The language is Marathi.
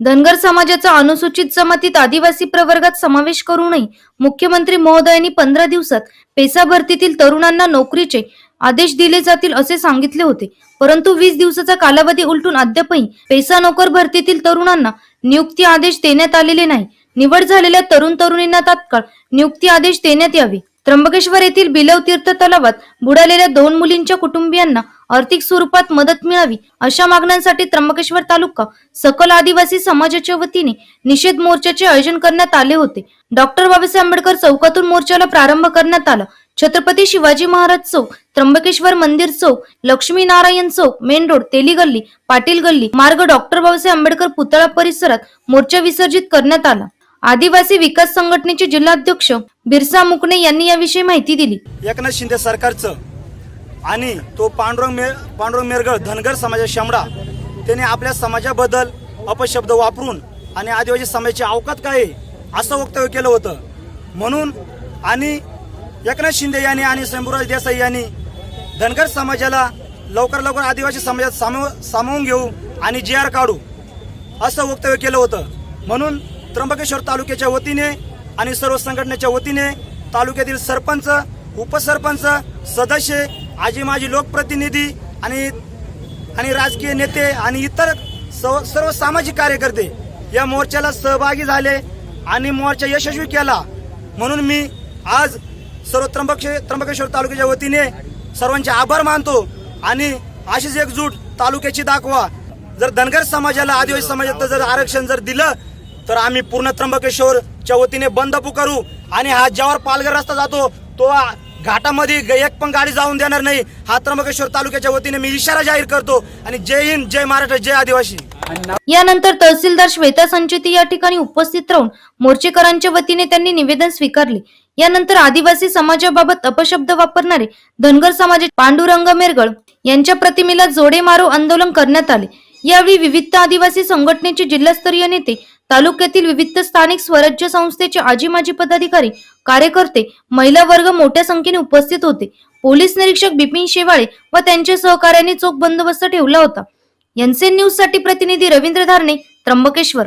धनगर समाजाचा अनुसूचित जमातीत आदिवासी प्रवर्गात समावेश करूनही मुख्यमंत्री महोदयांनी पंधरा दिवसात पेसा भरतीतील तरुणांना नोकरीचे आदेश दिले जातील असे सांगितले होते. परंतु वीस दिवसाचा कालावधी उलटून अद्यापही पेसा नोकर भरतीतील तरुणांना नियुक्ती आदेश देण्यात आलेले नाही. निवड झालेल्या तरुण तरुणींना तात्काळ नियुक्ती आदेश देण्यात यावे. त्र्यंबकेश्वर येथील बिलव तीर्थ तलावात बुडालेल्या दोन मुलींच्या कुटुंबियांना आर्थिक स्वरूपात मदत मिळावी अशा मागण्यांसाठी त्र्यंबकेश्वर तालुका सकल आदिवासी समाजाच्या वतीने निषेध मोर्चाचे आयोजन करण्यात आले होते. डॉक्टर बाबासाहेब आंबेडकर चौकातून मोर्चाला प्रारंभ करण्यात आला. छत्रपती शिवाजी महाराज चौक त्र्यंबकेश्वर मंदिर चौक लक्ष्मी नारायण चौक मेन रोड तेली गल्ली पाटील गल्ली मार्ग डॉक्टर बाबासाहेब आंबेडकर पुतळा परिसरात मोर्चा विसर्जित करण्यात आला. आदिवासी विकास संघटनेचे जिल्हाध्यक्ष बिरसा मुकणे यांनी याविषयी माहिती दिली. एकनाथ शिंदे सरकारचं आणि तो पांडुरंग मे पांडुरंग मेरगळ धनगर समाजा शेमडा त्याने आपल्या समाजाबद्दल अपशब्द वापरून आणि आदिवासी समाजाची अवकात काय असं वक्तव्य केलं होतं. म्हणून आणि एकनाथ शिंदे यांनी आणि शंभूराज देसाई यांनी धनगर समाजाला लवकर लवकर आदिवासी समाजात सामावून घेऊ आणि जी आर काढू असं वक्तव्य केलं होतं. म्हणून त्र्यंबकेश्वर तालुक्याच्या वतीने आणि सर्व संघटनेच्या वतीने तालुक्यातील सरपंच उपसरपंच सदस्य आजी माजी लोकप्रतिनिधी आणि आणि राजकीय नेते आणि इतर सर्व सर्व सामाजिक कार्यकर्ते या मोर्चाला सहभागी झाले आणि मोर्चा यशस्वी केला. म्हणून मी आज सर्व त्र्यंबके त्र्यंबकेश्वर तालुक्याच्या वतीने सर्वांचे आभार मानतो आणि अशीच एकजूट तालुक्याची दाखवा. जर धनगर समाजाला आदिवासी समाजात जर आरक्षण जर दिलं तर आम्ही पूर्ण त्र्यंबकेश्वरच्या वतीने बंद पुकारू आणि हा ज्यावर पालघर रस्ता जातो तो घाटामध्ये एक पण गाडी जाऊन देणार नाही. हा त्र्यंबकेश्वर तालुक्याच्या वतीने मी इशारा जाहीर करतो आणि जय हिंद जय महाराष्ट्र जय आदिवासी. यानंतर तहसीलदार श्वेता संचेती या ठिकाणी उपस्थित राहून मोर्चेकरांच्या वतीने त्यांनी निवेदन स्वीकारले. यानंतर आदिवासी समाजाबाबत अपशब्द वापरणारे धनगर समाजाचे पांडुरंग मेरगळ यांच्या प्रतिमेला जोडे मारो आंदोलन करण्यात आले. यावेळी विविध आदिवासी संघटनेचे जिल्हास्तरीय नेते तालुक्यातील विविध स्थानिक स्वराज्य संस्थेचे आजी माजी पदाधिकारी कार्यकर्ते महिला वर्ग मोठ्या संख्येने उपस्थित होते. पोलीस निरीक्षक बिपिन शेवाळे व त्यांच्या सहकार्याने चोख बंदोबस्त ठेवला होता. एनसीएन न्यूजसाठी प्रतिनिधी रवींद्र धारणे त्र्यंबकेश्वर.